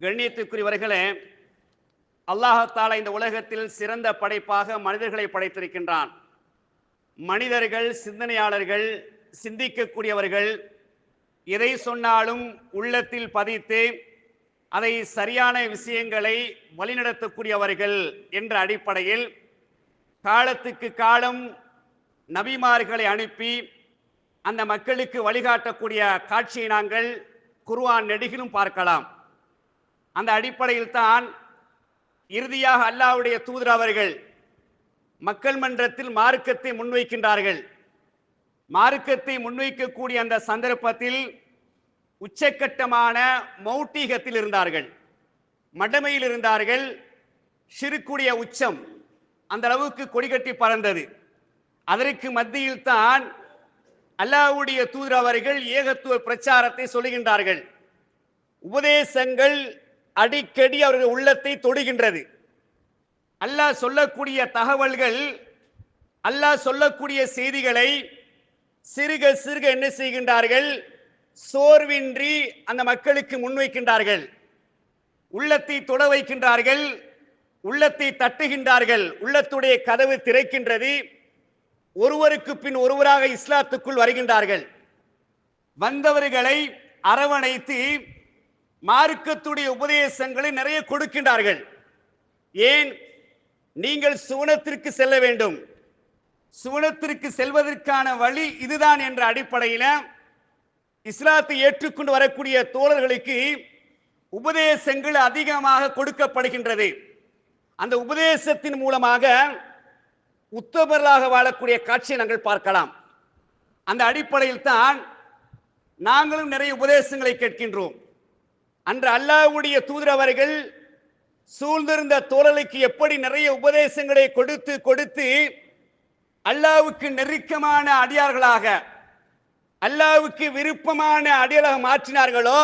கண்ணியத்துக்குரியவர்களே அல்லாஹத்தால இந்த உலகத்தில் சிறந்த படைப்பாக மனிதர்களை படைத்திருக்கின்றான். மனிதர்கள் சிந்தனையாளர்கள் சிந்திக்கக்கூடியவர்கள் எதை சொன்னாலும் உள்ளத்தில் பதித்து அதை சரியான விஷயங்களை வழிநடத்தக்கூடியவர்கள் என்ற அடிப்படையில் காலத்துக்கு காலம் நபிமார்களை அனுப்பி அந்த மக்களுக்கு வழிகாட்டக்கூடிய காட்சியை நாங்கள் குருவான் நெடுகிலும் பார்க்கலாம். அந்த அடிப்படையில் தான் இறுதியாக அல்லாஹ்வுடைய தூதர் அவர்கள் மக்கள் மன்றத்தில் மார்க்கத்தை முன்வைக்கின்றார்கள். மார்க்கத்தை முன்வைக்கக்கூடிய அந்த சந்தர்ப்பத்தில் உச்சக்கட்டமான மௌட்டீகத்தில் இருந்தார்கள். மடமையில் இருந்தார்கள். சிறுக்குடைய உச்சம் அந்த அளவுக்கு கொடிகட்டி பறந்தது. அதற்கு மத்தியில் தான் அல்லாஹ்வுடைய தூதர் அவர்கள் ஏகத்துவ பிரச்சாரத்தை சொல்லுகின்றார்கள். உபதேசங்கள் அடிக்கடி அவர்கள் உள்ளத்தை தொடுகின்றது. அல்லாஹ் சொல்லக்கூடிய தகவல்கள் அல்லாஹ் சொல்லக்கூடிய செய்திகளை சிறுக சிறுக என்ன செய்கின்றார்கள்? சோர்வின்றி அந்த மக்களுக்கு முன்வைக்கின்றார்கள். உள்ளத்தை தொட வைக்கின்றார்கள் உள்ளத்தை தட்டுகின்றார்கள் உள்ளத்துடைய கதவு திறக்கின்றது. ஒருவருக்கு பின் ஒருவராக இஸ்லாத்துக்குள் வருகின்றார்கள். வந்தவர்களை அரவணைத்து மார்க்கத்துடைய உபதேசங்களை நிறைய கொடுக்கின்றார்கள். ஏன்? நீங்கள் சுவனத்திற்கு செல்ல வேண்டும். சுவனத்திற்கு செல்வதற்கான வழி இதுதான் என்ற அடிப்படையில் இஸ்லாத்தை ஏற்றுக்கொண்டு வரக்கூடிய தோழர்களுக்கு உபதேசங்கள் அதிகமாக கொடுக்கப்படுகின்றது. அந்த உபதேசத்தின் மூலமாக உத்தமர்களாக வாழக்கூடிய காட்சியை நாங்கள் பார்க்கலாம். அந்த அடிப்படையில் தான் நாங்களும் நிறைய உபதேசங்களை கேட்கின்றோம். அன்று அல்லாஹ்வுடைய தூதர் அவர்கள் சூழ்ந்திருந்த தோழலுக்கு எப்படி நிறைய உபதேசங்களை கொடுத்து கொடுத்து அல்லாவுக்கு நெருக்கமான அடியார்களாக அல்லாவுக்கு விருப்பமான அடியாளாக மாற்றினார்களோ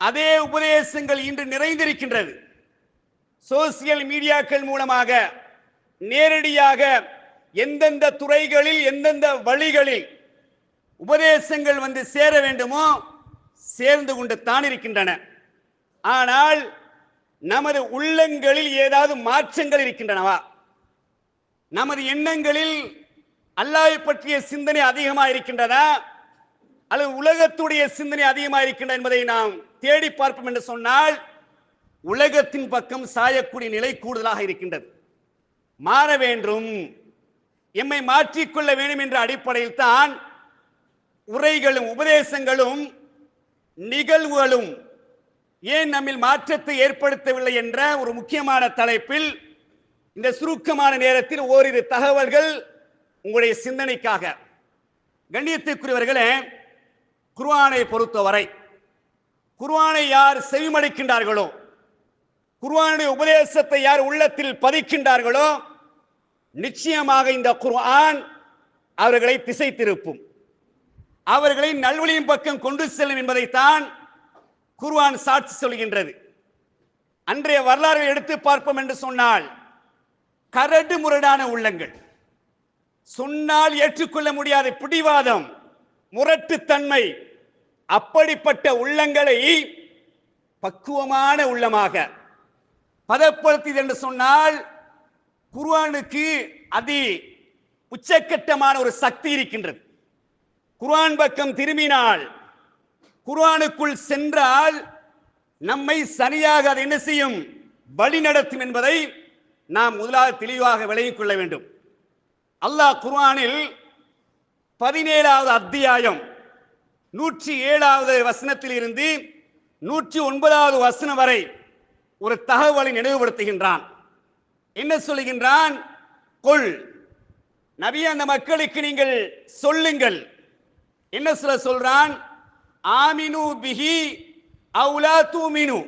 அதே உபதேசங்கள் இன்று நிறைந்திருக்கின்றது. சோசியல் மீடியாக்கள் மூலமாக நேரடியாக எந்தெந்த துறைகளில் எந்தெந்த வழிகளில் உபதேசங்கள் வந்து சேர வேண்டுமோ சேர்ந்து கொண்டு தான் இருக்கின்றன. ஆனால் நமது உள்ளங்களில் ஏதாவது மாற்றங்கள் இருக்கின்றனவா? நமது எண்ணங்களில் அல்லாஹை பற்றிய சிந்தனை அதிகமாக இருக்கின்றதா? அல்லது உலகத்துடைய சிந்தனை அதிகமாக இருக்கின்றன என்பதை நாம் தேடி பார்ப்போம் என்று சொன்னால் உலகத்தின் பக்கம் சாயக்கூடிய நிலை கூடுதலாக இருக்கின்றது. மாற வேண்டும். எம்மை மாற்றிக்கொள்ள வேண்டும் என்ற அடிப்படையில் தான் உரைகளும் உபதேசங்களும் நிகழ்வுகளும் ஏன் நம்மில் மாற்றத்தை ஏற்படுத்தவில்லை என்ற ஒரு முக்கியமான தலைப்பில் இந்த சுருக்கமான நேரத்தில் ஓரிரு தகவல்கள் உங்களுடைய சிந்தனைக்காக. கண்ணியத்துக்குரியவர்களே குர்ஆனை பொறுத்தவரை குர்ஆனை யார் செவிமடைக்கின்றார்களோ குர்ஆனுடைய உபதேசத்தை யார் உள்ளத்தில் பதிக்கின்றார்களோ நிச்சயமாக இந்த குர்ஆன் அவர்களை திசை திருப்பும் அவர்களை நல்வழியின் பக்கம் கொண்டு செல்லும் என்பதைத்தான் குர்வான் சாட்சி சொல்கின்றது. அன்றைய வரலாறு எடுத்து பார்ப்போம் என்று சொன்னால் கரடு முரடான உள்ளங்கள். சொன்னால் ஏற்றுக்கொள்ள முடியாத பிடிவாதம் முரட்டுத்தன்மை அப்படிப்பட்ட உள்ளங்களை பக்குவமான உள்ளமாக பதப்படுத்தியது என்று சொன்னால் குர்வானுக்கு அதி உச்சக்கட்டமான ஒரு சக்தி இருக்கின்றது. குர்ஆன் பக்கம் திரும்பினால் குர்ஆனுக்குள் சென்றால் நம்மை சரியாக அதை என்ன செய்யும்? வழி நடத்தும் என்பதை நாம் முதலாவது தெளிவாக விளங்கிக் கொள்ள வேண்டும். அல்லாஹ் குர்ஆனில் பதினேழாவது அத்தியாயம் நூற்றி ஏழாவது வசனத்தில் இருந்து நூற்றி ஒன்பதாவது வசனம் வரை ஒரு தகவலை நினைவுபடுத்துகின்றான். என்ன சொல்லுகின்றான்? கொள் நபி அந்த மக்களுக்கு நீங்கள் சொல்லுங்கள். என்ன சொல்ல சொல்றான்? ஆமினு பிஹி அவுலா தூமினு.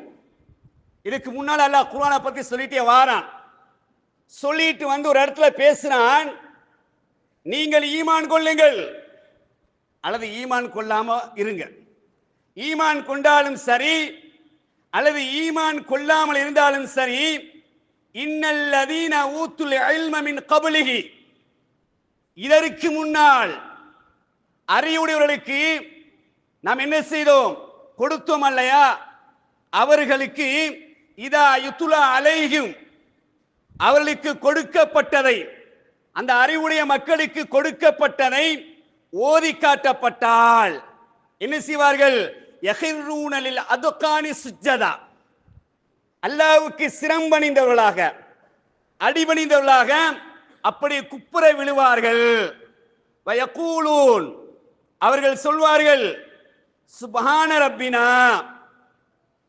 இதுக்கு முன்னால் அல்லாஹ் குர்ஆனை பற்றி சொல்லிட்டே வாரான். சொல்லிட்டு வந்து ஒரு இடத்துல பேசுறான் நீங்கள் ஈமான் கொள்ளுங்கள். அல்லது ஈமான் கொள்ளாம இருங்க. ஈமான் கொண்டாலும் சரி அல்லது ஈமான் கொள்ளாமல் இருந்தாலும் சரி இன்னல்லதீன ஊத்துல் இல்ம கபலிகி இதற்கு முன்னால் அறிவுடையவர்களுக்கு நாம் என்ன செய்தோம்? கொடுத்தோம் அல்லையா? அவர்களுக்கு இதா யுத்துலா அலைகும் அவர்களுக்கு கொடுக்கப்பட்டதை அந்த அறிவுடைய மக்களுக்கு கொடுக்கப்பட்டதை ஓதி காட்டப்பட்டால் என்ன செய்வார்கள்? எஹிர்ரூனலில் அதுக்கானி சுஜதா அல்லாவுக்கு சிரம்பணிந்தவர்களாக அடிபணிந்தவர்களாக அப்படி குப்புற விழுவார்கள். வயக்கூலூன் அவர்கள் சொல்வார்கள் சுபஹான ரப்பினா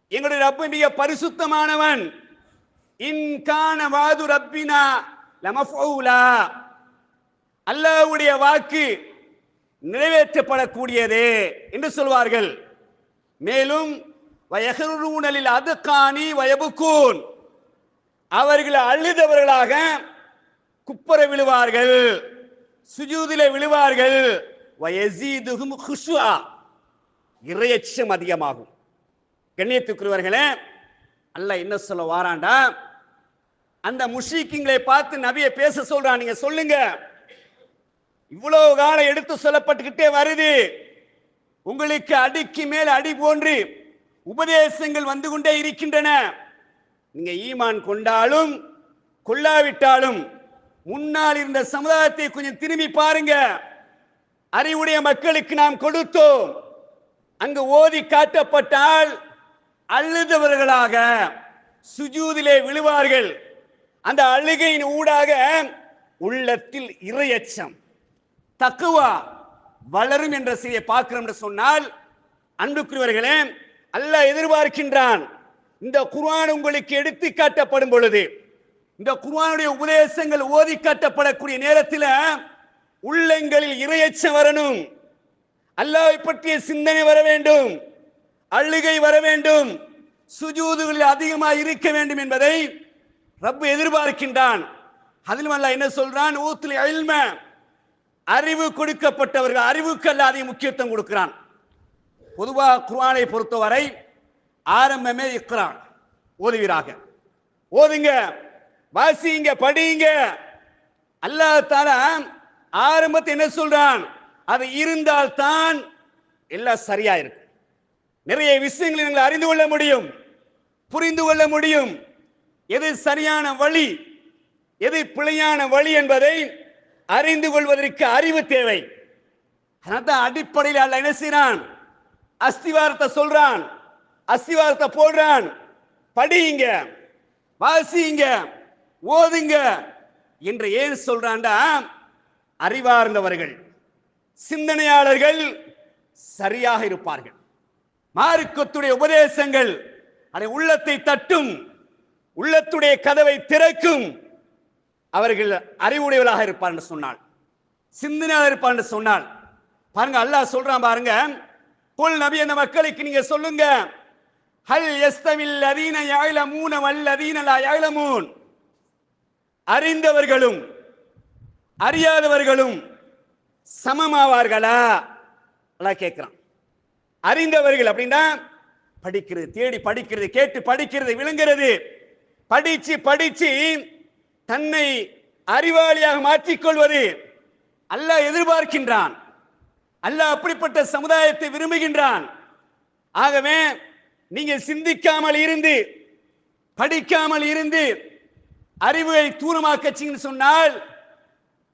எங்களுடைய ரப்பு மிக பரிசுத்தமானவன். இன்கான வாது ரப்பினா லமஃபௌலா. அல்லாவுடைய வாக்கு நிறைவேற்றப்படக்கூடியது என்று சொல்வார்கள். மேலும் வயகரூனலில் காணி வயபுக்கூன் அவர்கள் அழுதவர்களாக குப்பர விழுவார்கள் சுஜூதில விழுவார்கள். இறையச்சம் அதிகமாகும். கண்ணியத்துக்குரியவர்களே அல்ல என்ன சொல்ல வாராண்டா அந்த முஷிக்கிங்களை பார்த்து நபியை பேச சொல்றான் நீங்க சொல்லுங்க. இவ்வளவு காலம் எடுத்து சொல்லப்பட்டுக்கிட்டே வருது. உங்களுக்கு அடிக்கு மேல் அடி போன்று உபதேசங்கள் வந்து கொண்டே இருக்கின்றன. நீங்க ஈமான் கொண்டாலும் கொள்ளாவிட்டாலும் முன்னால் இருந்த சமுதாயத்தை கொஞ்சம் திரும்பி பாருங்க. அறிவுடைய மக்களுக்கு நாம் கொடுத்தோம். அங்கு ஓதி காட்டப்பட்டால் அழுதவர்களாக சுஜூதிலே விழுவார்கள். அந்த அழுகையின் ஊடாக உள்ளத்தில் இறையச்சம் தக்குவா வளரும் என்ற செய்தியை பார்க்கிறோம் என்று சொன்னால் அன்புக்குரியவர்களே அல்ல எதிர்பார்க்கின்றான். இந்த குர்ஆன் உங்களுக்கு எடுத்து காட்டப்படும் பொழுது இந்த குர்ஆனுடைய உபதேசங்கள் ஓதி காட்டப்படக்கூடிய நேரத்தில் உள்ளங்களில் இறையச்சம் வரணும். அல்லாவை பற்றிய சிந்தனை வர வேண்டும். அழுகை வர வேண்டும். சுஜூதுகளில் அதிகமாக இருக்க வேண்டும் என்பதை ரப்பு எதிர்பார்க்கின்றான். அதிலும் அல்ல என்ன சொல்றான்? ஊத்துல அழிம அறிவு கொடுக்கப்பட்டவர்கள் அறிவுக்கு அல்ல அதிக முக்கியத்துவம் கொடுக்கிறான். பொதுவாக குர்ஆனை பொறுத்தவரை ஆரம்பமே இக்ரான் ஓதுவீராக. ஓதுங்க. வாசிங்க படியுங்க அல்லாஹ் தாலா ஆரம்பத்தை என்ன சொல்றான்? அது இருந்தால் தான் எல்லாம் சரியா இருக்கும் நிறைய விஷயங்களை நீங்கள் அறிந்து கொள்ள முடியும் புரிந்து கொள்ள முடியும். எது சரியான வழி எது பிழையான வழி என்பதை அறிந்து கொள்வதற்கு அறிவு தேவை. அதான் அடிப்படையில் அல்ல என்ன செய்யறான் அஸ்திவாரத்தை சொல்றான் அஸ்திவாரத்தை போடுறான். படியுங்க வாசிங்க ஓதுங்க என்று ஏன் சொல்றான்டா? அறிவார்ந்தவர்கள் சிந்தனையாளர்கள் சரியாக இருப்பார்கள். மார்க்கத்துடைய உபதேசங்கள் அதை உள்ளத்தை தட்டும் உள்ளத்துடைய கதவை திறக்கும். அவர்கள் அறிவுடையவர்களாக இருப்பார் என்று சொன்னாள் சிந்தனையாளர் இருப்பார் என்று சொன்னால் பாருங்க அல்லாஹ் சொல்றான் பாருங்க புல் நபி அந்த மக்களுக்கு நீங்க சொல்லுங்க ஹல் யஸ்தவில் லதீன யாயிலமூன வல்லதீன லா யாயிலமூன் அறிந்தவர்களும் அறியாதவர்களும் சமமாவார்களா? அல்லாஹ் கேட்கிறான். அறிந்தவர்கள் அப்படின்னா படிக்கிறது தேடி படிக்கிறது கேட்டு படிக்கிறது விளங்குறது. படிச்சு படிச்சு தன்னை அறிவாளியாக மாற்றிக்கொள்வது. அல்லாஹ் எதிர்பார்க்கின்றான். அல்லாஹ் அப்படிப்பட்ட சமுதாயத்தை விரும்புகின்றான். ஆகவே நீங்க சிந்திக்காமல் இருந்து படிக்காமல் இருந்து அறிவை தூரமாக்கச்சிங்கன்னு சொன்னால்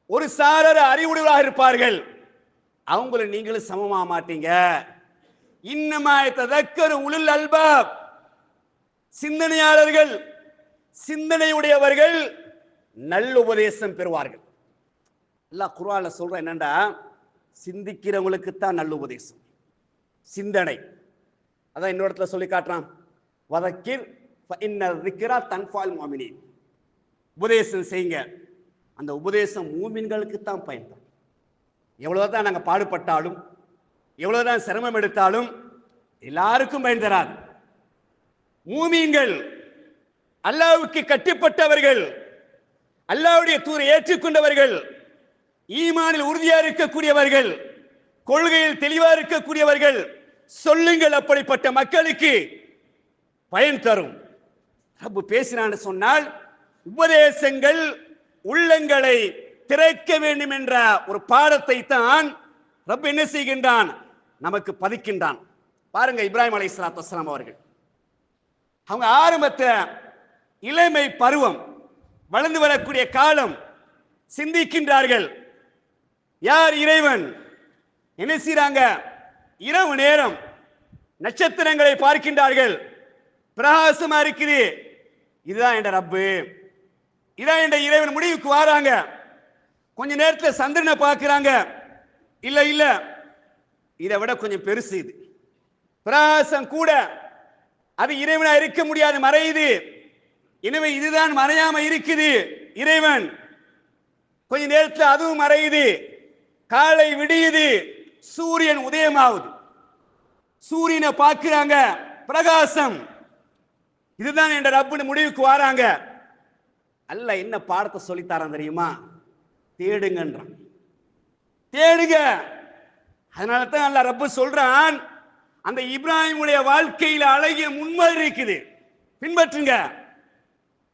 ஒரு சாரர் அறிவுடையவராக இருப்பார்கள். அவங்கள நீங்களும் சமமாக மாட்டீங்க. இன்னமாய் ததக்கரு அல்பாப். சிந்தனையாளர்கள் சிந்தனையுடையவர்கள் நல்ல உபதேசம் பெறுவார்கள். அல்லாஹ் குர்ஆன்ல சொல்ற என்னண்டா? சிந்திக்கிறவங்களுக்கு தான் நல்ல உபதேசம். சிந்தனை. அதான் இன்னொரு இடத்துல சொல்லி காட்டுறான். வதக்கிர் இன்ன திக்ரா தன்பால் மாமினி உபதேசம் செய்யுங்க. அந்த உபதேசம் மூமின்களுக்கு தான் பயன்படும். எவ்வளவுதான் நாங்கள் பாடுபட்டாலும் எவ்வளவுதான் சிரமம் எடுத்தாலும் எல்லாருக்கும் பயன் தராது. மூமியங்கள் அல்லாவுக்கு கட்டுப்பட்டவர்கள் அல்லாவுடைய தூரை ஏற்றுக்கொண்டவர்கள் ஈமானில் உறுதியா இருக்கக்கூடியவர்கள் கொள்கையில் தெளிவா இருக்கக்கூடியவர்கள் சொல்லுங்கள் அப்படிப்பட்ட மக்களுக்கு பயன் தரும். ரப்பு பேசினான்னு சொன்னால் உபதேசங்கள் உள்ளங்களை திறக்க வேண்டும் என்ற ஒரு பாடத்தை தான் ரப்ப என்ன செய்கின்றான்? நமக்கு பதிக்கின்றான். பாருங்க இப்ராஹிம் அலை அவர்கள். அவங்க ஆரம்பத்துல இளமை பருவம் வளர்ந்து வரக்கூடிய காலம் சிந்திக்கின்றார்கள். யார் இறைவன்? என்ன செய்றாங்க? இரவு நேரம் நட்சத்திரங்களை பார்க்கின்றார்கள். பிரகாசமா இருக்குது. இதுதான் என்ற ரப்பு. இதான் என்ற இறைவன் முடிவுக்கு வராங்க. கொஞ்ச நேரத்தில் சந்திரனை பார்க்குறாங்க. இல்லை இல்லை. இதை விட கொஞ்சம் பெருசு இது. பிரகாசம் கூட அது இறைவனா இருக்க முடியாது மறையுது. எனவே இதுதான் மறையாம இருக்குது இறைவன். கொஞ்ச நேரத்தில் அதுவும் மறையுது. காலை விடியுது சூரியன் உதயமாகுது. சூரியனை பார்க்கிறாங்க பிரகாசம். இதுதான் என்ற ரப்புன்னு முடிவுக்கு வராங்க. அல்ல என்ன பாடத்தை சொல்லித்தரான் தெரியுமா? தேடுங்கன்றான். தேடுங்க. அதனால தான் அல்ல ரப்ப சொல்றான் அந்த இப்ராஹிமுடைய வாழ்க்கையில் அழகிய முன்மாதிரி இருக்குது. பின்பற்றுங்க.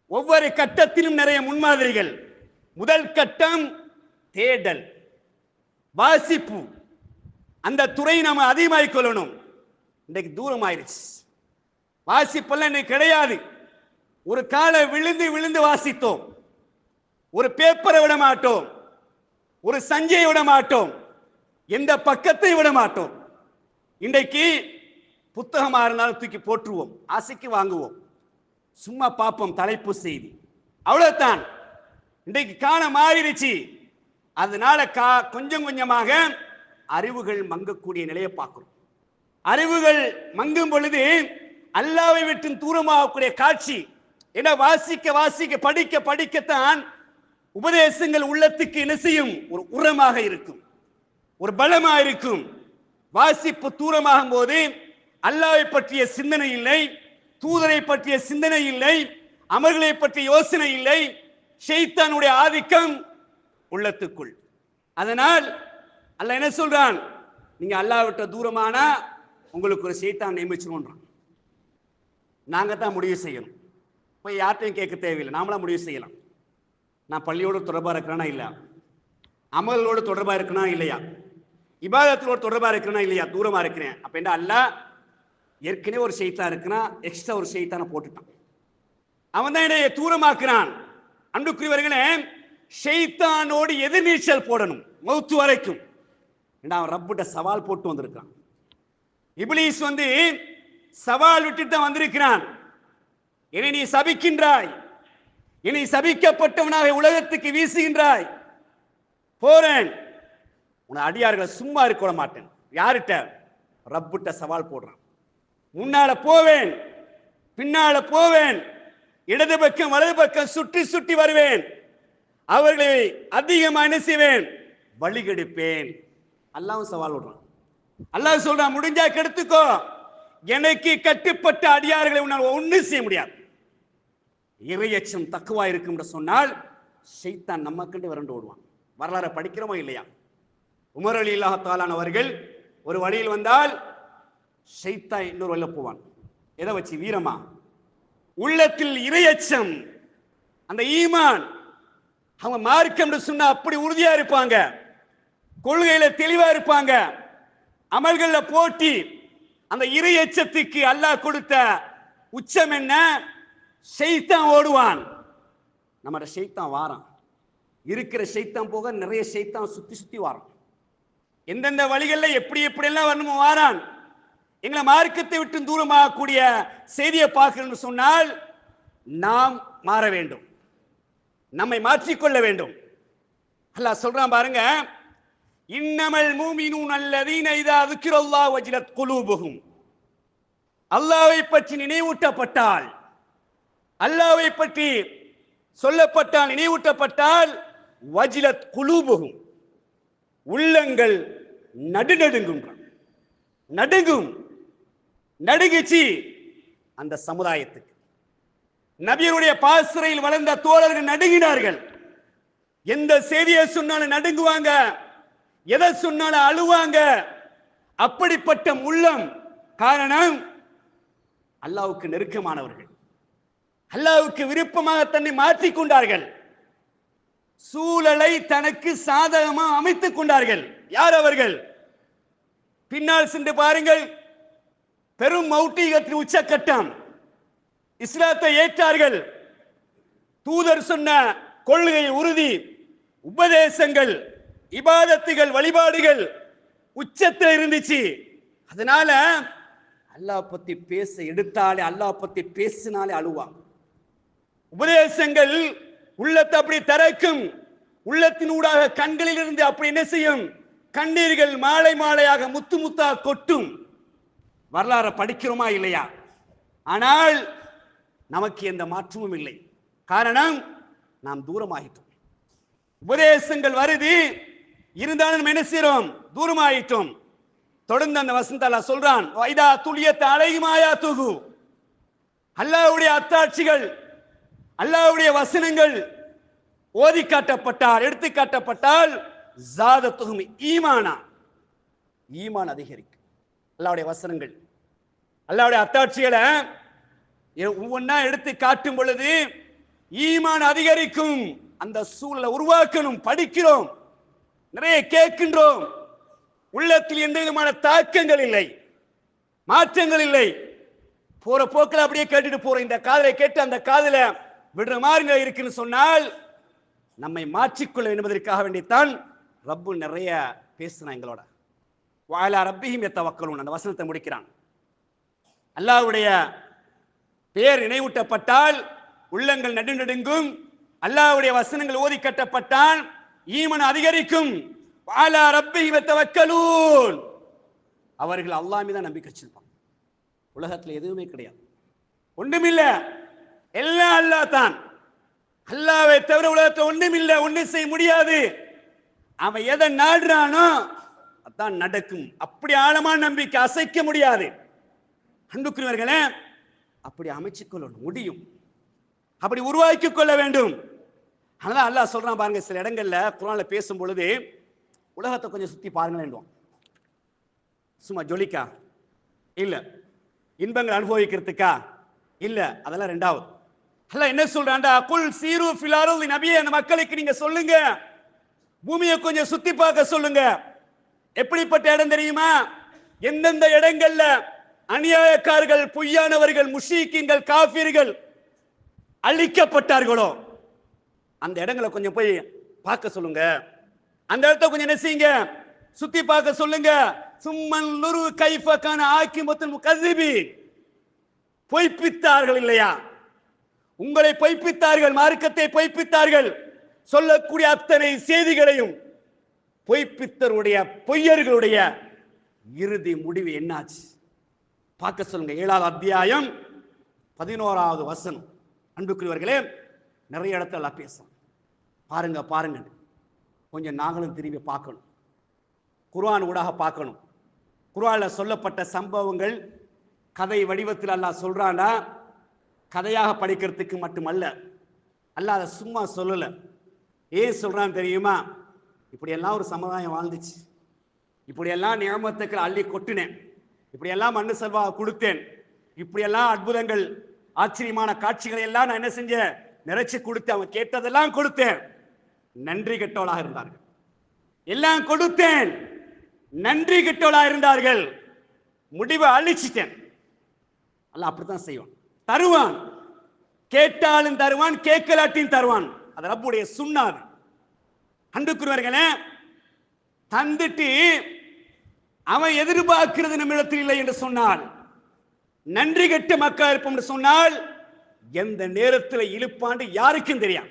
ஒவ்வொரு கட்டத்திலும் நிறைய முன்மாதிரிகள். முதல் கட்டம் தேடல் வாசிப்பு. அந்த துறை நம்ம அதிகமாகிக் கொள்ளணும். இன்றைக்கு தூரம் ஆயிடுச்சு வாசிப்பெல்லாம் இன்னைக்கு கிடையாது. ஒரு காலை விழுந்து விழுந்து வாசித்தோம். ஒரு பேப்பரை விட மாட்டோம் ஒரு சஞ்சையை விட மாட்டோம் எந்த பக்கத்தை விட மாட்டோம் இன்றைக்கு புத்தகமாக இருந்தாலும் தூக்கி போட்டுருவோம் ஆசைக்கு வாங்குவோம். சும்மா பார்ப்போம் தலைப்பு செய்தி. அவ்வளவுதான். இன்றைக்கு காண மாறிடுச்சு. அதனால கா கொஞ்சம் கொஞ்சமாக அறிவுகள் மங்கக்கூடிய நிலையை பார்க்கிறோம். அறிவுகள் மங்கும் பொழுது அல்லாவை விட்டு தூரமாகக்கூடிய காட்சி என வாசிக்க வாசிக்க படிக்க படிக்கத்தான் உபதேசங்கள் உள்ளத்துக்கு என்ன செய்யும்? ஒரு உரமாக இருக்கும். ஒரு பலமா இருக்கும். வாசிப்பு தூரமாகும் போது அல்லாவை பற்றிய சிந்தனை இல்லை தூதரை பற்றிய சிந்தனை இல்லை அமர்களை பற்றிய யோசனை இல்லை. ஷெய்தானுடைய ஆதிக்கம் உள்ளத்துக்குள். அதனால் அல்ல என்ன சொல்றான்? நீங்க அல்லாவிட்ட தூரமானா உங்களுக்கு ஒரு ஷெய்தான் நியமிச்சிருன்றான் நாங்க தான் முடிவு செய்யணும். போய் யார்ட்டையும் கேட்க தேவையில்லை. நாமளாக முடிவு செய்யலாம். நான் பள்ளியோடு தொடர்பாக இருக்கிறேனா இல்லையா? அமலோடு தொடர்பாக இருக்கனா இல்லையா? இபாதத்தோடு தொடர்பாக இருக்கிறனா இல்லையா? தூரமாக இருக்கிறேன். அப்போ என்ன அல்லாஹ் ஏற்கனவே ஒரு செய்தான் இருக்குன்னா எக்ஸ்ட்ரா ஒரு செய்தான போட்டுட்டான். அவன் தான் என்னை தூரமாக்குறான். அன்புக்குரியவர்களே ஷெய்தானோடு எதிர்நீச்சல் போடணும் மௌத்து வரைக்கும். அவன் ரப்பிட்ட சவால் போட்டு வந்திருக்கான் இப்லீஸ் வந்து சவால் விட்டுட்டு தான் வந்திருக்கிறான். என்னை நீ சபிக்கின்றாய். என்னை சபிக்கப்பட்டவனாக உலகத்துக்கு வீசுகின்றாய். போறேன். உன அடியார்களை சும்மா இருக்க மாட்டேன். யார்கிட்ட? ரப்பிட்ட சவால் போடுறான். முன்னால போவேன். பின்னால போவேன். இடது பக்கம் வலது பக்கம் சுற்றி சுற்றி வருவேன். அவர்களை அதிகமாக என்ன செய்வேன்? வழி கெடுப்பேன். அல்லாவும் சவால் விடுறான். அல்லாஹ் சொல்றான் முடிஞ்சா கெடுத்துக்கோ. எனக்கு கட்டுப்பட்ட அடியார்களை உன்னால் ஒன்றும் செய்ய முடியாது. இறையச்சம் தக்குவா இருக்கும் என்று சொன்னால் ஷைத்தான் நம்ம கண்டு விரண்டு ஓடுவான். வரலாறு படிக்கிறோமா இல்லையா? உமர் அலி இல்லாஹாலான் அவர்கள் ஒரு வழியில் வந்தால் ஷைத்தான் இன்னொரு வழியில் போவான். எதை வச்சு? வீரமா? உள்ளத்தில் இறையச்சம் அந்த ஈமான். அவங்க மார்க்கம் சொன்னா அப்படி உறுதியா இருப்பாங்க. கொள்கையில தெளிவா இருப்பாங்க. அமல்கள்ல போட்டி. அந்த இறை எச்சத்துக்கு அல்லாஹ் கொடுத்த உச்சம் என்ன? செய்தான் ஓடுவான். நம்மட செய்தான் வாரான். இருக்கிற செய்தான் போக நிறைய செய்தான் சுற்றி சுற்றி வாரான். எந்தெந்த வழிகளில் எப்படி எப்படியெல்லாம் வரணுமோ வாரான். எங்களை மார்க்கத்தை விட்டு தூரமாகக்கூடிய செய்தியை பார்க்கணும்னு சொன்னால் நாம் மாற வேண்டும். நம்மை மாற்றிக்கொள்ள வேண்டும். அல்ல சொல்கிறான் பாருங்க இன்னமல் மூமினூன் அல்லதீன இதா அதுக்கிறல்லா வஜிலத் குலூபுகும் அல்லாவை பற்றி நினைவூட்டப்பட்டால் அல்லாவை பற்றி சொல்லப்பட்டால் நினைவூட்டப்பட்டால் வஜிலத் குலூபுஹும் உள்ளங்கள் நடுநடுங்கும் நடுங்கும். நடுங்கிச்சு அந்த சமுதாயத்துக்கு. நபியருடைய பாசறையில் வளர்ந்த தோழர்கள் நடுங்கினார்கள். எந்த செய்தியை சொன்னாலும் நடுங்குவாங்க. எதை சொன்னாலும் அழுவாங்க. அப்படிப்பட்ட உள்ளம் காரணம் அல்லாவுக்கு நெருக்கமானவர்கள். அல்லாவுக்கு விருப்பமாக தன்னை மாற்றிக் கொண்டார்கள். சூழலை தனக்கு சாதகமாக அமைத்துக் கொண்டார்கள். யார் அவர்கள்? பின்னால் சென்று பாருங்கள். பெரும் மௌட்டிகத்தின் உச்சக்கட்டம். இஸ்லாத்தை ஏற்றார்கள். தூதர் சொன்ன கொள்கை உறுதி உபதேசங்கள் இபாதத்துகள் வழிபாடுகள் உச்சத்தில் இருந்துச்சு. அதனால அல்லாஹ் பத்தி பேச எடுத்தாலே அல்லாஹ் பத்தி பேசினாலே அழுவாங்க உபதேசங்கள் உள்ளத்தை அப்படி திறக்கும் உள்ளத்தின் ஊடாக கண்களில் இருந்து அப்படி என்ன செய்யும்? கண்ணீர்கள் மாலை மாலையாக முத்து முத்தா கொட்டும். வரலாறை படிக்கிறோமா இல்லையா? ஆனால் நமக்கு எந்த மாற்றமும் இல்லை. காரணம் நாம் தூரமாகிட்டோம் உபதேசங்கள் வருது இருந்தாலும் நம்ம என்ன செய்யறோம் தூரமாயிட்டோம். தொடர்ந்து அந்த வசந்தாலா சொல்றான் வைதா துளியத்த அழகுமாயா துகு அல்லாவுடைய அத்தாட்சிகள் அல்லாவுடைய வசனங்கள் ஓதி காட்டப்பட்டால் எடுத்து காட்டப்பட்டால் ஜாதத்துகும் ஈமானா ஈமான் அதிகரிக்கும். அல்லாவுடைய வசனங்கள். அல்லாவுடைய அத்தாட்சிகளை எ- ஒவ்வொன்றா எடுத்து காட்டும் பொழுது ஈமான் அதிகரிக்கும். அந்த சூழலை உருவாக்கணும் படிக்கிறோம் நிறைய கேட்கின்றோம். உள்ளத்தில் எந்த விதமான தாக்கங்கள் இல்லை மாற்றங்கள் இல்லை. போற போக்கில் அப்படியே கேட்டுட்டு போறோம். இந்த காதலை கேட்டு அந்த காதலை விடுற மாதிரி நிலை இருக்குன்னு சொன்னால் நம்மை மாற்றிக்கொள்ள என்பதற்காக வேண்டித்தான் ரப்பு நிறைய பேசுறான் எங்களோட. வாயிலா ரப்பியும் எத்த வக்கலும் அந்த வசனத்தை முடிக்கிறான். அல்லாஹ்வுடைய பேர் நினைவூட்டப்பட்டால் உள்ளங்கள் நடுநடுங்கும் அல்லாவுடைய வசனங்கள் ஓதி கட்டப்பட்டால் ஈமன் அதிகரிக்கும். வாலா எத்த வக்கலும் அவர்கள் அல்லாமே தான் நம்பிக்கை வச்சிருப்பாங்க. உலகத்தில் எதுவுமே கிடையாது. ஒன்றுமில்லை எல்லாம் அல்லாஹ் தான். அல்லாவை தவிர உலகத்தை ஒன்றும் இல்லை ஒன்றும் செய்ய முடியாது. அவன் எதை நாடுறானோ அதான் நடக்கும். அப்படி ஆழமான நம்பிக்கை அசைக்க முடியாது. அன்புக்குரியவர்களே அப்படி அமைச்சு கொள்ளணும் முடியும். அப்படி உருவாக்கிக் கொள்ள வேண்டும். அதனால அல்லாஹ் சொல்றான் பாருங்க சில இடங்கள்ல குரான்ல பேசும் பொழுது உலகத்தை கொஞ்சம் சுத்தி பாருங்களேன் சும்மா ஜொலிக்கா? இல்ல. இன்பங்கள் அனுபவிக்கிறதுக்கா? இல்ல. அதெல்லாம் ரெண்டாவது. அல்ல என்ன சொல்றான்டா? குல் சீரு ஃபிலாரு நபியே. அந்த மக்களுக்கு நீங்க சொல்லுங்க. பூமியை கொஞ்சம் சுத்தி பார்க்க சொல்லுங்க. எப்படிப்பட்ட இடம் தெரியுமா? எந்தெந்த இடங்கள்ல அநியாயக்காரர்கள் பொய்யானவர்கள் முஷீக்கின்கள் காஃபிர்கள் அழிக்கப்பட்டார்களோ அந்த இடங்களை கொஞ்சம் போய் பார்க்க சொல்லுங்க. அந்த இடத்த கொஞ்சம் என்ன செய்யுங்க சுத்தி பார்க்க சொல்லுங்க. சும்மன் லுரு கைஃபக்கான ஆக்கி மொத்தம் கசிபி பொய்ப்பித்தார்கள் இல்லையா? உங்களை பொய்ப்பித்தார்கள் மார்க்கத்தை பொய்ப்பித்தார்கள். சொல்லக்கூடிய அத்தனை செய்திகளையும் பொய்ப்பித்தருடைய பொய்யர்களுடைய இறுதி முடிவு என்னாச்சு? பார்க்க சொல்லுங்க. ஏழாவது அத்தியாயம் பதினோராவது வசனம். அன்புக்குரியவர்களே நிறைய இடத்துல பேசும் பாருங்க பாருங்க. கொஞ்சம் நாங்களும் திரும்பி பார்க்கணும். குர்ஆன் ஊடாக பார்க்கணும். குர்ஆனில் சொல்லப்பட்ட சம்பவங்கள் கதை வடிவத்தில் அல்லாஹ் சொல்கிறான்னா கதையாக படிக்கிறதுக்கு மட்டுமல்ல அல்ல அதை சும்மா சொல்லலை. ஏன் சொல்கிறான்னு தெரியுமா? இப்படியெல்லாம் ஒரு சமுதாயம் வாழ்ந்துச்சு. இப்படியெல்லாம் நியமத்துக்கள் அள்ளி கொட்டினேன். இப்படியெல்லாம் மண்ணு செல்வா கொடுத்தேன். இப்படியெல்லாம் அற்புதங்கள் ஆச்சரியமான காட்சிகளை எல்லாம் நான் என்ன செஞ்சேன்? நிறைச்சி கொடுத்தேன் அவன் கேட்டதெல்லாம் கொடுத்தேன். நன்றி கெட்டவளாக இருந்தார்கள். எல்லாம் கொடுத்தேன். நன்றி கெட்டவளாக இருந்தார்கள். முடிவை அழிச்சிட்டேன். அல்ல அப்படித்தான் செய்வான். தருவான். கேட்டாலும் தருவான் கேட்கலாட்டியும் தருவான். அது ரப்புடைய சுண்ணாது அன்புக்குரியவர்களே தந்துட்டு அவன் எதிர்பார்க்கிறது நம்மிடத்தில் இல்லை என்று சொன்னால் நன்றி கெட்ட மக்கள் இருப்போம் என்று சொன்னால் எந்த நேரத்தில் இழுப்பாண்டு யாருக்கும் தெரியும்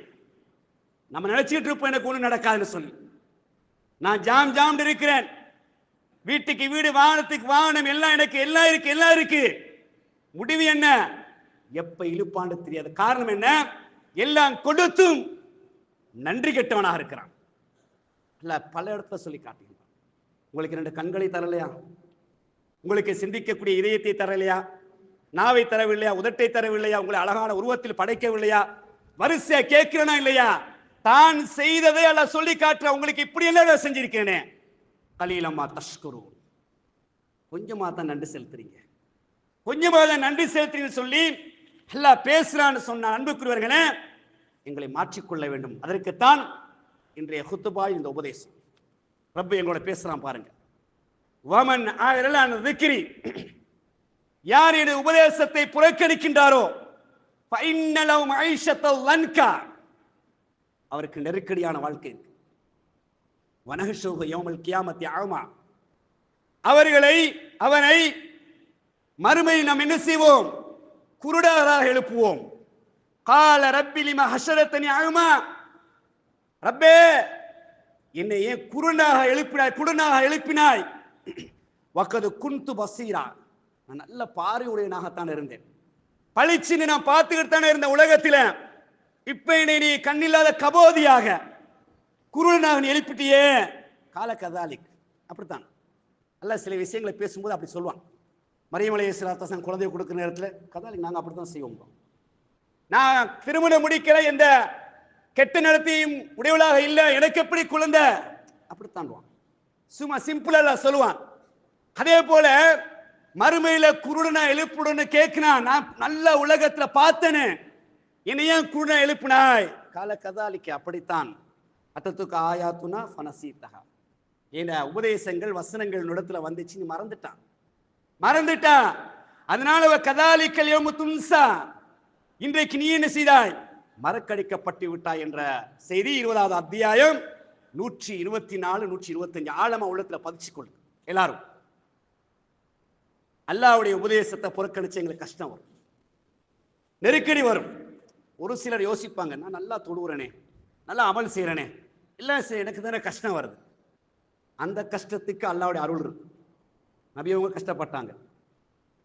நம்ம நினைச்சிட்டு இருப்போம் எனக்கு ஒன்றும் நடக்காதுன்னு சொல்லி. நான் ஜாம் ஜாம் இருக்கிறேன். வீட்டுக்கு வீடு வாகனத்துக்கு வாகனம் எல்லாம் எனக்கு எல்லாம் இருக்கு எல்லாம் இருக்கு. முடிவு என்ன? எப்ப இழுப்பான்னு தெரியாது காரணம் என்ன? எல்லாம் கொடுத்தும் நன்றி கெட்டவனாக இருக்கிறான். இல்ல பல இடத்துல சொல்லி காட்டுகிறான் உங்களுக்கு ரெண்டு கண்களை தரலையா? உங்களுக்கு சிந்திக்கக்கூடிய இதயத்தை தரலையா? நாவை தரவில்லையா? உதட்டை தரவில்லையா? உங்களை அழகான உருவத்தில் படைக்கவில்லையா? வரிசையா கேட்கிறனா இல்லையா? தான் செய்ததை அல்ல சொல்லி காட்டுற. உங்களுக்கு இப்படி எல்லாம் செஞ்சிருக்கேனே கலீலம்மா தஷ்குரு. கொஞ்சமா தான் நன்றி செலுத்துறீங்க. கொஞ்சமாக தான் நன்றி செலுத்துறீங்கன்னு சொல்லி அல்லாஹ் பேசுறான்னு சொன்ன அன்புக்குரியவர்களே எங்களை மாற்றிக்கொள்ள வேண்டும். அதற்குத்தான் இன்றைய ஹுத்துபாய் இந்த உபதேசம். ரப்ப எங்களோட பேசுறான் பாருங்க. வமன் ஆயிரலான திக்ரி யார் இந்த உபதேசத்தை புறக்கணிக்கின்றாரோ பைன்னலவும் ஐஷத்தல் லன்கா அவருக்கு நெருக்கடியான வாழ்க்கை இருக்கு. வனகசோக யோமல் கியாமத்தி ஆமா அவர்களை அவனை மறுமை நாம் என்ன செய்வோம்? குருடராக எழுப்புவோம். கால ரப்பிலிம ஹசரத்தனி அழுமா. ரப்பே என்னை ஏன் குருடாக எழுப்பினாய் குருடனாக எழுப்பினாய்? வக்கது குந்து பசீரா. நான் நல்ல பார்வையுடையனாகத்தான் இருந்தேன். பளிச்சுன்னு நான் பார்த்துக்கிட்டு தானே இருந்த உலகத்தில். இப்ப என்னை நீ கண்ணில்லாத கபோதியாக. குருடனாக நீ எழுப்பிட்டியே. கால கதாலிக் அப்படித்தான். அல்ல சில விஷயங்களை பேசும்போது அப்படி சொல்லுவான். மரியமலையை சிலாத்தாசன் குழந்தைய கொடுக்குற நேரத்தில் கதாலி நாங்கள் அப்படித்தான் செய்வோம் நான் திருமணம் முடிக்கிற எந்த கெட்ட நடத்தையும் உடையவளாக இல்லை. எனக்கு எப்படி குழந்தை? அப்படித்தான் சும்மா சிம்பிளா சொல்லுவான். அதே போல மறுமையில குருடனா எழுப்புடன்னு கேட்கினா நான் நல்ல உலகத்துல பார்த்தேன்னு என்னை ஏன் குருடனா எழுப்பினாய்? கால கதாலிக்கு அப்படித்தான். அத்தத்துக்கு ஆயாத்துனா ஃபனசீத்தகா என உபதேசங்கள் வசனங்கள் இடத்துல வந்துச்சு நீ மறந்துட்டான். மறந்துட்டான். அதனால அவ கதாலிக்கல் யோமு துன்சா. இன்றைக்கு நீ என்ன செய்தாய்? மறக்கடிக்கப்பட்டு விட்டாய் என்ற செய்தி இருபதாவது அத்தியாயம் நூற்றி இருபத்தி நாலு நூற்றி இருபத்தஞ்சு ஆழமா உள்ளத்துல பதிச்சு எல்லாரும். அல்லாவுடைய உபதேசத்தை புறக்கணிச்சு எங்களுக்கு கஷ்டம் வரும். நெருக்கடி வரும். ஒரு சிலர் யோசிப்பாங்க நான் நல்லா தொழுகிறேனே நல்லா அமல் செய்கிறேனே இல்லை சரி எனக்கு தானே கஷ்டம் வருது. அந்த கஷ்டத்துக்கு அல்லாவுடைய அருள் இருக்கு. நபியவங்க கஷ்டப்பட்டாங்க.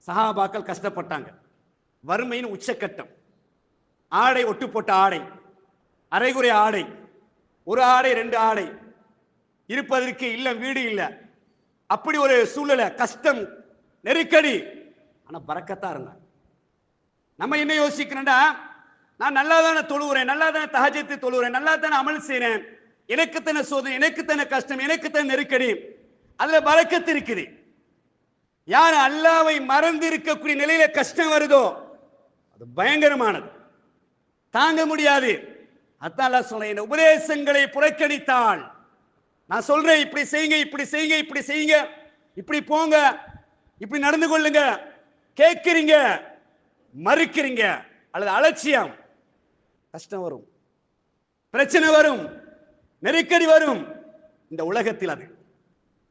சஹாபாக்கள் கஷ்டப்பட்டாங்க. வறுமையின் உச்சக்கட்டம். ஆடை ஒட்டு போட்ட ஆடை. அரைகுறை ஆடை. ஒரு ஆடை ரெண்டு ஆடை. இருப்பதற்கு இல்லை வீடு இல்லை. அப்படி ஒரு சூழ்நிலை கஷ்டம் நெருக்கடி. ஆனால் பறக்கத்தா இருந்தாங்க. நம்ம என்ன யோசிக்கிறோம்டா நான் நல்லா தானே தொழுகிறேன் நல்லா தானே தகஜத்தை தொழுகிறேன் நல்லா தானே அமல் செய்கிறேன் எனக்கு தானே சோதனை எனக்கு தானே கஷ்டம் எனக்கு தானே நெருக்கடி. அதில் பறக்கத்து இருக்குது. யார் அல்லாவை மறந்து இருக்கக்கூடிய நிலையில கஷ்டம் வருதோ அது பயங்கரமானது. தாங்க முடியாது. அதான் அல்லாஹ் உபதேசங்களை புறக்கணித்தால். நான் சொல்றேன் இப்படி செய்யுங்க இப்படி செய்யுங்க இப்படி செய்யுங்க. இப்படி போங்க. இப்படி நடந்து கொள்ளுங்க. கேட்கிறீங்க மறுக்கிறீங்க. அல்லது அலட்சியம். கஷ்டம் வரும். பிரச்சனை வரும். நெருக்கடி வரும். இந்த உலகத்தில் அது.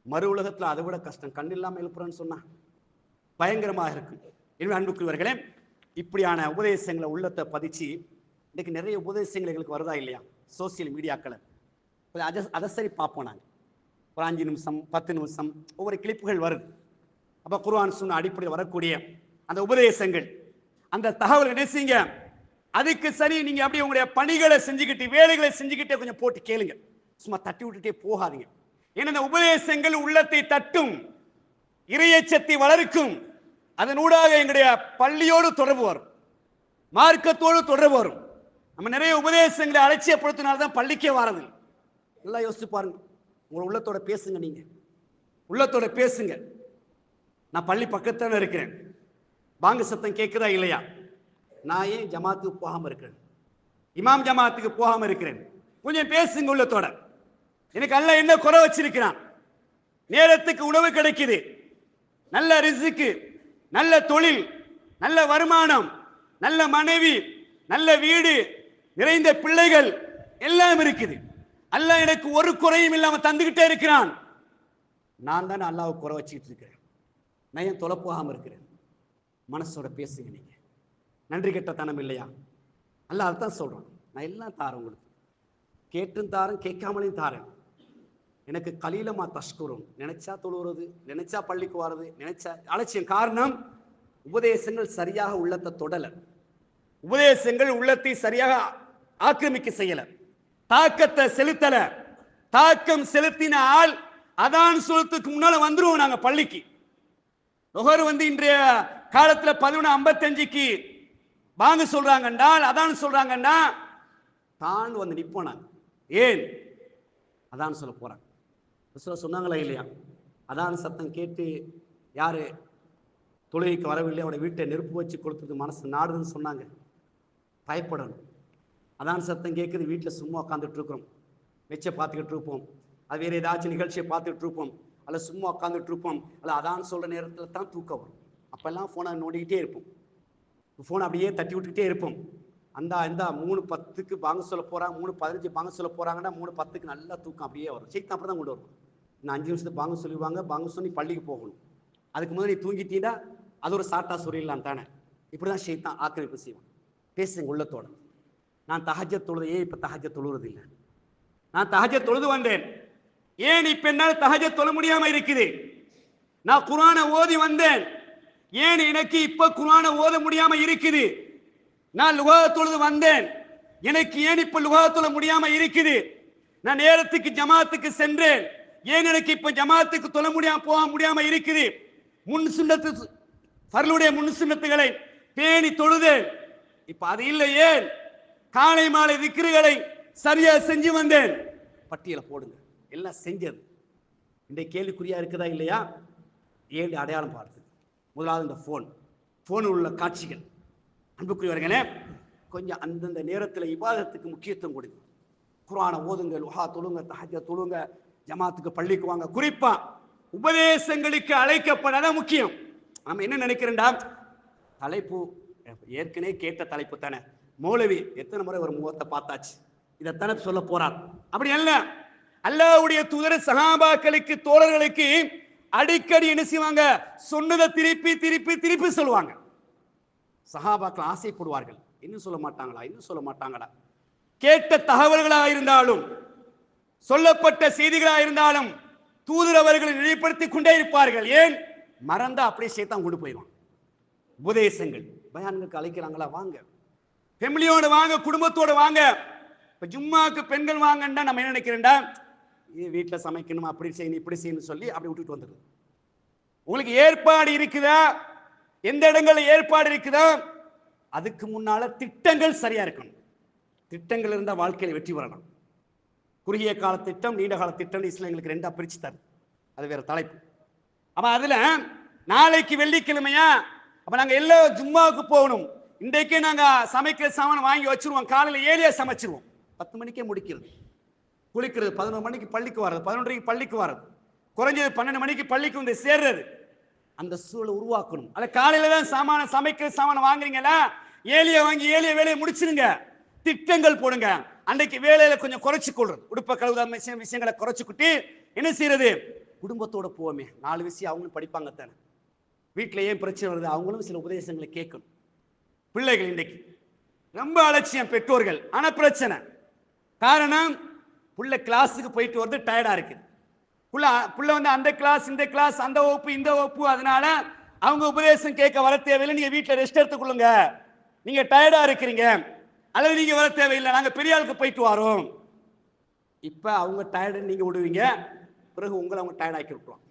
மறு உலகத்தில் அதை விட கஷ்டம். கண் இல்லாமல் எழுப்புறேன்னு சொன்னா பயங்கரமாக இருக்கும் எனவே அன்புக்குரியவர்களே இப்படியான உபதேசங்களை உள்ளத்தை பதிச்சு இன்றைக்கு நிறைய உபதேசங்கள் எங்களுக்கு வருதா இல்லையா? சோசியல் மீடியாக்களை கொஞ்சம் அதை அதை சரி பார்ப்போம் நாங்கள் ஒரு அஞ்சு நிமிஷம் பத்து நிமிஷம் ஒவ்வொரு கிளிப்புகள் வருது. அப்போ குர்வான் சொன்ன அடிப்படையில் வரக்கூடிய அந்த உபதேசங்கள். அந்த தகவல் என்ன செய்யுங்க? அதுக்கு சரி நீங்கள் அப்படியே உங்களுடைய பணிகளை செஞ்சுக்கிட்டு வேலைகளை செஞ்சுக்கிட்டே கொஞ்சம் போட்டு கேளுங்க. சும்மா தட்டி விட்டுட்டே போகாதீங்க. ஏன்னா இந்த உபதேசங்கள் உள்ளத்தை தட்டும் இறையச்சத்தை வளர்க்கும் அதனூடாக எங்களுடைய பள்ளியோடு தொடர்பு வரும் மார்க்கத்தோடு தொடர்பு வரும். நம்ம நிறைய உபதேசங்களை அலட்சியப்படுத்தினால தான் பள்ளிக்கே வரது நல்லா யோசிச்சு பாருங்க. உங்களை உள்ளத்தோட பேசுங்க நீங்க. உள்ளத்தோட பேசுங்க. நான் பள்ளி பக்கத்தான இருக்கிறேன். வாங்க சத்தம் கேட்குதா இல்லையா? நான் ஏன் ஜமாத்துக்கு போகாமல் இருக்கிறேன்? இமாம் ஜமாத்துக்கு போகாமல் இருக்கிறேன். கொஞ்சம் பேசுங்க உள்ளத்தோட. எனக்கு அல்ல என்ன குறை வச்சிருக்கிறான்? நேரத்துக்கு உணவு கிடைக்குது. நல்ல ரிசுக்கு நல்ல தொழில் நல்ல வருமானம் நல்ல மனைவி நல்ல வீடு நிறைந்த பிள்ளைகள் எல்லாம் இருக்குது. அல்லாஹ் எனக்கு ஒரு குறையும் இல்லாம தந்துகிட்டே இருக்கிறான். நான் தானே அல்லாவை குறை வச்சுக்கிட்டு இருக்கிறேன். நான் ஏன் தொலை இருக்கிறேன்? மனசோட பேசுங்க நீங்க. நன்றி கெட்டத்தனம் இல்லையா? அல்ல அதுதான் சொல்றான். நான் எல்லாம் தாரேன் உங்களுக்கு கேட்டும் தாரேன் கேட்காமலையும் தாரேன். எனக்கு கலீலமா தஷ்குரும் நினைச்சா தொழுகிறது நினைச்சா பள்ளிக்கு வர்றது நினைச்சா அலட்சியம். காரணம் உபதேசங்கள் சரியாக உள்ளத்தை தொடல. உபதேசங்கள் உள்ளத்தை சரியாக ஆக்கிரமிக்க செய்யல. தாக்கத்தை செலுத்தல. தாக்கம் செலுத்தினால் அதான் சொல்றதுக்கு முன்னால வந்துருவோம் நாங்க பள்ளிக்கு. நுகர் வந்து இன்றைய காலத்துல பதினொன்று ஐம்பத்தஞ்சுக்கு வாங்க சொல்றாங்கன்றால் அதான் சொல்றாங்கன்னா தான் வந்து நிப்போம் நாங்க. ஏன்? அதான் சொல்ல போறாங்க. ரசூலுல்லாஹ் சொன்னாங்களா இல்லையா? அதான் சத்தம் கேட்டு யார்? தொழுகைக்கு வரவில்லை அவனை வீட்டை நெருப்பு வச்சு கொடுத்தது மனசு நாடுதுன்னு சொன்னாங்க. பயப்படணும். அதான் சத்தம் கேட்குது வீட்டில் சும்மா உட்காந்துட்டு இருக்கிறோம் வெச்சை பார்த்துக்கிட்டு இருப்போம் அது வேறு ஏதாச்சும் நிகழ்ச்சியை பார்த்துக்கிட்டு இருப்போம் அல்ல சும்மா உட்காந்துட்டு இருப்போம் அல்ல அதான் சொல்கிற நேரத்தில் தான் தூக்கம் வரும். அப்போல்லாம் ஃபோனை நோண்டிக்கிட்டே இருப்போம். ஃபோனை அப்படியே தட்டி விட்டுக்கிட்டே இருப்போம். அந்த இந்த மூணு பத்துக்கு பாங்க சொல்ல போகிறாங்க மூணு பதினஞ்சு பாங்க சொல்ல போகிறாங்கன்னா மூணு பத்துக்கு நல்லா தூக்கம் அப்படியே வரும். சைத்தம் அப்படி தான் கொண்டு வரும் இன்னும் அஞ்சு நிமிஷத்துக்கு பாங்க சொல்லுவாங்க பாங்க சொல்லி பள்ளிக்கு போகணும். அதுக்கு முதல்ல நீ தூங்கிட்டீங்கன்னா அது ஒரு சாட்டா சொல்லிடலாம் தானே. இப்படி தான் ஷைத்தான் ஆக்கிரமிப்பு செய்வான். பேசுங்க உள்ளத்தோட. நான் தகஜ தொழுது ஏன் இப்போ தகஜ தொழுவது இல்லை நான் தகஜ தொழுது வந்தேன். ஏன் இப்போ என்னால் தகஜ தொழ முடியாமல் இருக்குது? நான் குரானை ஓதி வந்தேன். ஏன் எனக்கு இப்போ குரானை ஓத முடியாமல் இருக்குது? நான் லுகா தொழுது வந்தேன். எனக்கு ஏன் இப்ப லுகா தொழ முடியாம இருக்குது? நான் நேரத்துக்கு ஜமாத்துக்கு சென்றேன். ஏன் எனக்கு இப்ப ஜமாத்துக்கு தொழ முடியாம போக முடியாம இருக்குது? முன் சுண்ணத்து பரலுடைய முன் சுண்ணத்துகளை பேணி தொழுதேன். இப்ப அது இல்லை ஏன்? காலை மாலை விக்கிரிகளை சரியா செஞ்சு வந்தேன். பட்டியலை போடுங்க. எல்லாம் செஞ்சது. இந்த கேள்விக்குறியா இருக்குதா இல்லையா? ஏழு அடையாளம் பார்த்து முதலாவது இந்த ஃபோன் ஃபோனில் உள்ள காட்சிகள். அன்புக்குரியவர்களே கொஞ்சம் அந்தந்த நேரத்தில் இபாதத்துக்கு முக்கியத்துவம் கொடுங்க. குரானை ஓதுங்க லுஹா தொழுங்க தஹஜ தொழுங்க ஜமாத்துக்கு பள்ளிக்கு வாங்க. குறிப்பா உபதேசங்களுக்கு அழைக்கப்படாத முக்கியம். நம்ம என்ன நினைக்கிறேன்டா தலைப்பு ஏற்கனவே கேட்ட தலைப்பு தானே. மௌலவி எத்தனை முறை ஒரு முகத்தை பார்த்தாச்சு. இதைத்தானே சொல்ல போறார். அப்படி அல்ல. அல்லாவுடைய தூதர் சகாபாக்களுக்கு தோழர்களுக்கு அடிக்கடி என்ன செய்வாங்க? சொன்னதை திருப்பி திருப்பி திருப்பி சொல்லுவாங்க. சஹாபாக்கள் ஆசைப்படுவார்கள். இன்னும் சொல்ல மாட்டாங்களா? இன்னும் சொல்ல மாட்டாங்களா? கேட்ட தகவல்களாக இருந்தாலும் சொல்லப்பட்ட செய்திகளாக இருந்தாலும் தூதர் அவர்களை நிலைப்படுத்தி கொண்டே இருப்பார்கள். ஏன்? மறந்தா அப்படியே சேர்த்தான் கொண்டு போயிடும் உபதேசங்கள். பயான்களுக்கு அழைக்கிறாங்களா? வாங்க. ஃபேமிலியோடு வாங்க குடும்பத்தோட வாங்க. இப்போ ஜும்மாவுக்கு பெண்கள் வாங்கன்னா நம்ம என்ன நினைக்கிறேன்டா? இது வீட்டில் சமைக்கணும்? அப்படி செய்யணும் இப்படி செய்யணும் சொல்லி அப்படி விட்டுட்டு வந்துடுது. உங்களுக்கு ஏற்பாடு இருக்குதா? எந்த இடங்களில் ஏற்பாடு இருக்குதா அதுக்கு முன்னால திட்டங்கள் சரியா இருக்கணும். திட்டங்கள் இருந்தால் வாழ்க்கையில் வெற்றி பெறலாம். குறுகிய கால திட்டம் நீண்ட கால திட்டம் இஸ்லாம் எங்களுக்கு ரெண்டா பிரிச்சு தரும் அது வேற தலைப்பு. அப்ப அதுல நாளைக்கு வெள்ளிக்கிழமையா அப்ப நாங்க எல்லா ஜும்மாவுக்கு போகணும். இன்றைக்கே நாங்க சமைக்கிற சாமான் வாங்கி வச்சிருவோம். காலையில ஏழியா சமைச்சிருவோம். பத்து மணிக்கே முடிக்கிறது. குளிக்கிறது பதினொரு மணிக்கு பள்ளிக்கு வர்றது பதினொன்றரைக்கு பள்ளிக்கு வர்றது. குறைஞ்சது பன்னெண்டு மணிக்கு பள்ளிக்கு வந்து சேர்றது. அந்த சூழலை உருவாக்கணும். அல்ல காலையில தான் சாமான சமைக்கிற சாமான வாங்குறீங்களா ஏலிய வாங்கி ஏலிய வேலையை முடிச்சிருங்க. திட்டங்கள் போடுங்க. அன்றைக்கு வேலையில கொஞ்சம் குறைச்சி கொள்றது உடுப்ப கழுவுத விஷயம் விஷயங்களை குறைச்சுக்கிட்டு என்ன செய்யறது? குடும்பத்தோட போவோமே. நாலு விஷயம் அவங்களும் படிப்பாங்க தானே. வீட்டில் ஏன் பிரச்சனை வருது? அவங்களும் சில உபதேசங்களை கேட்கணும். பிள்ளைகள் இன்றைக்கு ரொம்ப அலட்சியம் பெற்றோர்கள். ஆனால் பிரச்சனை. காரணம் பிள்ளை கிளாஸுக்கு போயிட்டு வருது டயர்டாக இருக்குது. புள்ள புள்ள வந்து அந்த கிளாஸ் இந்த கிளாஸ் அந்த வகுப்பு இந்த வகுப்பு. அதனால அவங்க உபதேசம் கேட்க வர தேவையில்லை. நீங்க வீட்டில் ரெஸ்ட் எடுத்துக்கொள்ளுங்க. நீங்க டயர்டா இருக்கிறீங்க. அல்லது நீங்க வர தேவையில்லை. நாங்க பெரிய ஆளுக்கு போயிட்டு வரோம். இப்ப அவங்க டயர்டு நீங்க விடுவீங்க. பிறகு உங்களை அவங்க டயர்ட் ஆக்கி விட்டுருவாங்க.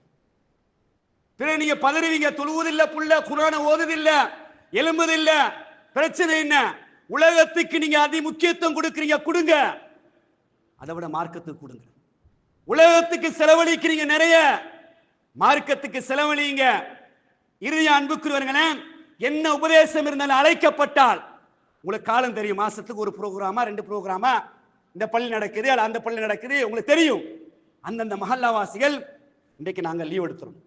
பிறகு நீங்க பதறுவீங்க. தொழுவதில்லை புள்ள குரான ஓதுதில்லை எலும்புதில்லை பிரச்சனை என்ன? உலகத்துக்கு நீங்க அதி முக்கியத்துவம் கொடுக்குறீங்க. கொடுங்க. அதை விட மார்க்கத்துக்கு கொடுங்க. உலகத்துக்கு செலவழிக்கிறீங்க நிறைய. மார்க்கத்துக்கு செலவழிங்க. இறுதி அன்புக்குரியவர்களே என்ன உபதேசம் இருந்தாலும் அழைக்கப்பட்டால் உங்களுக்கு காலம் தெரியும். மாசத்துக்கு ஒரு ப்ரோக்ராமா ரெண்டு ப்ரோக்ராமா? இந்த பள்ளி நடக்குது அல்ல அந்த பள்ளி நடக்குது உங்களுக்கு தெரியும். அந்தந்த மஹல்லாவாசிகள் இன்றைக்கு நாங்கள் லீவ் எடுத்துறோம்.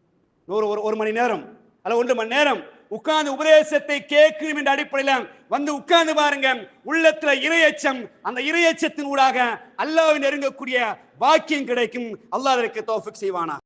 ஒரு ஒரு மணி நேரம் அல்ல ஒன்று மணி நேரம். உட்கார்ந்து உபதேசத்தை கேட்கணும் என்ற அடிப்படையில் வந்து உட்கார்ந்து பாருங்க. உள்ளத்துல இரையச்சம் அந்த இரையச்சத்தின் ஊடாக அல்லாவின் நெருங்கக்கூடிய வாக்கியம் கிடைக்கும். அல்லாஹ் அதற்கு தோஃபிக் செய்வானா